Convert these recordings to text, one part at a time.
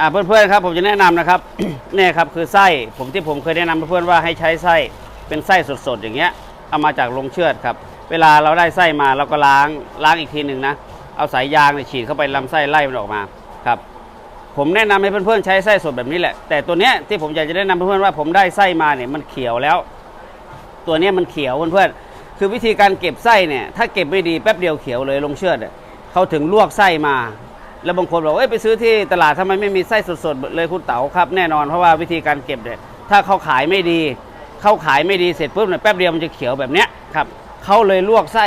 อ่าเพื่อนๆครับผมจะแนะนำนะครับ เนี่ยครับคือไส้ผมที่ผมเคยแนะนำเพื่อนๆว่าให้ใช้ไส้เป็นไส้สดๆอย่างเงี้ยเอามาจากโรงเชือดครับ เวลาเราได้ไส้มาเราก็ล้างล้างอีกทีหนึ่งนะเอาสายยางเนี่ยฉีดเข้าไปลำไส้ไล่มันออกมาครับ ผมแนะนำให้เพื่อนๆใช้ไส้สดแบบนี้แหละ แต่ตัวเนี้ยที่ผมอยากจะแนะนำเพื่อนๆว่าผมได้ไส้มาเนี่ยมันเขียวแล้ว ตัวเนี้ยมันเขียวเพื่อนๆคือวิธีการเก็บไส้เนี่ยถ้าเก็บไม่ดีแป๊บเดียวเขียวเลยลงเชือดเนี่ยเขาถึงลวกไส้มา แล้วบางคนบอกเอ้ยไปซื้อที่ตลาดทำไมไม่มีไส้สดๆเลยคุณเต๋าครับแน่นอนเพราะว่าวิธีการเก็บเนี่ยถ้าเขาขายไม่ดีเขาขายไม่ดีเสร็จปุ๊บเนี่ยแป๊บเดียวมันจะเขียวแบบเนี้ยครับเขาเลยลวกไส้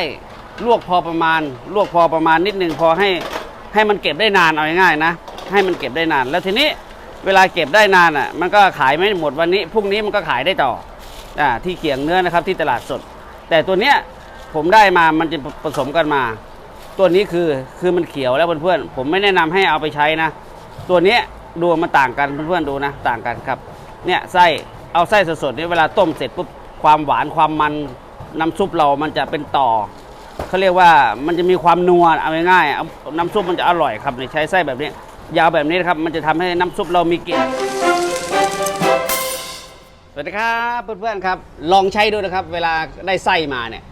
ลวกพอประมาณ ลวกพอประมาณนิดนึงพอให้ให้มันเก็บได้นานเอาง่ายๆนะ ให้มันเก็บได้นาน แล้วทีนี้เวลาเก็บได้นานอะ มันก็ขายไม่หมดวันนี้พรุ่งนี้มันก็ขายได้ต่ออ่าที่เขียงเนื้อนะครับที่ตลาดสด แต่ตัวเนี้ยผมได้มามันจะผสมกันมา ตัวนี้คือคือมันเขียวแล้วเพื่อนๆผมไม่แนะนำให้เอาไปใช้นะ ตัวนี้ดูมันต่างกันเพื่อนๆดูนะ ต่างกันครับ เนี่ยไส้เอาไส้สดๆนี่เวลาต้มเสร็จปุ๊บความหวานความมันน้ำซุปเรามันจะเป็นต่อเขาเรียกว่ามันจะมีความนัวเอาง่ายๆเอาน้ำซุปมันจะอร่อยครับเนี่ยใช้ไส้แบบนี้ ยาวแบบนี้นะครับมันจะทำให้น้ำซุปเรามีกลิ่นสวัสดีครับเพื่อนๆครับ ลองใช้ดูนะครับ เวลาได้ไส้มาเนี่ย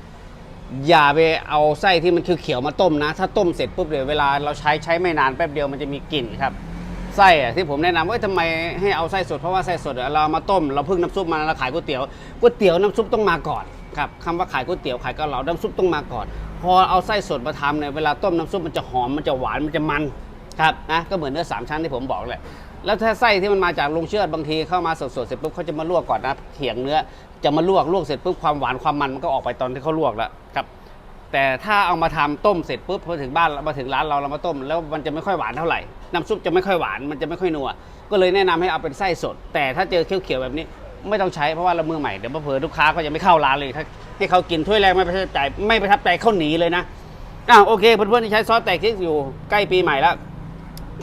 อย่าไปเอาไส้ที่มันคือเขียวมาต้มนะ ถ้าต้มเสร็จปุ๊บเดี๋ยวเวลาเราใช้ใช้ไม่นานแป๊บเดียวมันจะมีกลิ่นครับไส้อะที่ผมแนะนำว่าทำไมให้เอาไส้สดเพราะว่าไส้สดเราเอามาต้มเราเพิ่งน้ำซุปมาเราขายก๋วยเตี๋ยวก๋วยเตี๋ยวน้ำซุปต้องมาก่อนครับคำว่าขายก๋วยเตี๋ยวขายเกาเหลาน้ำซุปต้องมาก่อน พอเอาไส้สดมาทำเนี่ยเวลาต้มน้ำซุปมันจะหอมมันจะหวานมันจะมันครับนะก็เหมือนเนื้อสามชั้นที่ผมบอกแหละ แล้วถ้าไส้ที่มันมาจากโรงเชือดบางทีเข้ามาสดๆเสร็จปุ๊บเขาจะมาลวกก่อนนะเขียงเนื้อจะมาลวกลวกเสร็จปุ๊บความหวานความมันมันก็ออกไปตอนที่เขาลวกแล้วครับ แต่ถ้าเอามาทำต้มเสร็จปุ๊บพอถึงบ้านมาถึงร้านเราเรามาต้ม แล้วมันจะไม่ค่อยหวานเท่าไหร่น้ำซุปจะไม่ค่อยหวานมันจะไม่ค่อยนัวก็เลยแนะนำให้เอาเป็นไส้สด แต่ถ้าเจอเขียวๆแบบนี้ไม่ต้องใช้เพราะว่าเรามือใหม่เดี๋ยวเผลอลูกค้าก็จะไม่เข้าร้านเลยถ้าที่เขากินถ้วยแรกไม่ประทับใจไม่ประทับใจเขาหนีเลยนะอ้าวโอเคเพื่อนๆที่ใช้ซอสแตกซิกอยู่ใกล้ปีใหม่แล้ว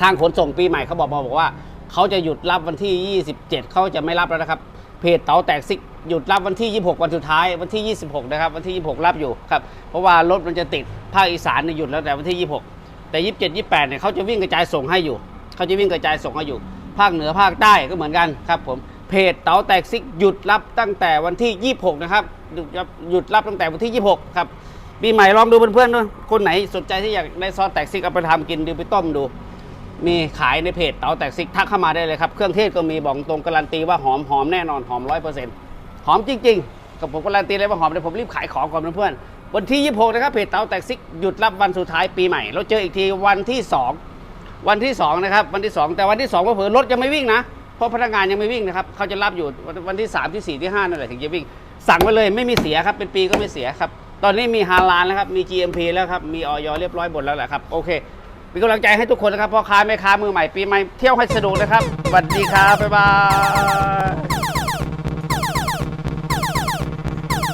ทางขนส่งปีใหม่เขาบอกมาบอกว่าเขาจะหยุดรับวันที่ 27 เขาจะไม่รับแล้วนะครับ เพจเต๋าแตกซิกหยุดรับวันที่ 26 วันสุดท้ายวันที่ 26 นะครับ วันที่ 26 รับอยู่ครับ เพราะว่ารถมันจะติดภาคอีสานเนี่ยหยุดแล้วแต่วันที่ 26 แต่ 27 28 เนี่ยเขาจะวิ่งกระจายส่งให้อยู่ เขาจะวิ่งกระจายส่งให้อยู่ ภาคเหนือภาคใต้ก็เหมือนกันครับผม เพจเต๋าแตกซิกหยุดรับตั้งแต่วันที่ 26 นะครับ หยุดรับหยุดรับตั้งแต่วันที่ 26 ครับ ปีใหม่ลองดูเพื่อนๆด้วยคนไหนสนใจที่อยากได้ซอสแตกซิกเอาไปทำกินดูไปต้มดู มีขายในเพจเต๋าแตกซิกทักเข้ามาได้เลยครับ เครื่องเทศก็มีบอกตรงการันตีว่าหอมหอมแน่นอนหอมร้อยเปอร์เซ็นต์หอมจริงๆกับผมการันตีเลยว่าหอมเดี๋ยวผมรีบขายของก่อนเพื่อนๆวันที่26นะครับเพจเต๋าแตกซิกหยุดรับวันสุดท้ายปีใหม่เราเจออีกทีวันที่ 2 วันที่2นะครับวันที่ 2 แต่วันที่2ก็เผลอรถยังไม่วิ่งนะเพราะพนักงานยังไม่วิ่งนะครับเขาจะรับอยู่วันที่ 3 ที่4ที่5นั่นแหละถึงจะวิ่ง สั่งไว้เลยไม่มีเสียครับเป็นปีก็ไม่เสียครับตอนนี้มีฮาลานแล้วครับมี GMP แล้วครับมีออยเรียบร้อยหมดแล้วแหละครับโอเค เป็นกำลังใจให้ทุกคนนะครับพ่อค้าแม่ค้ามือใหม่ปีใหม่เที่ยวให้สนุกนะครับสวัสดีครับบ๊ายบาย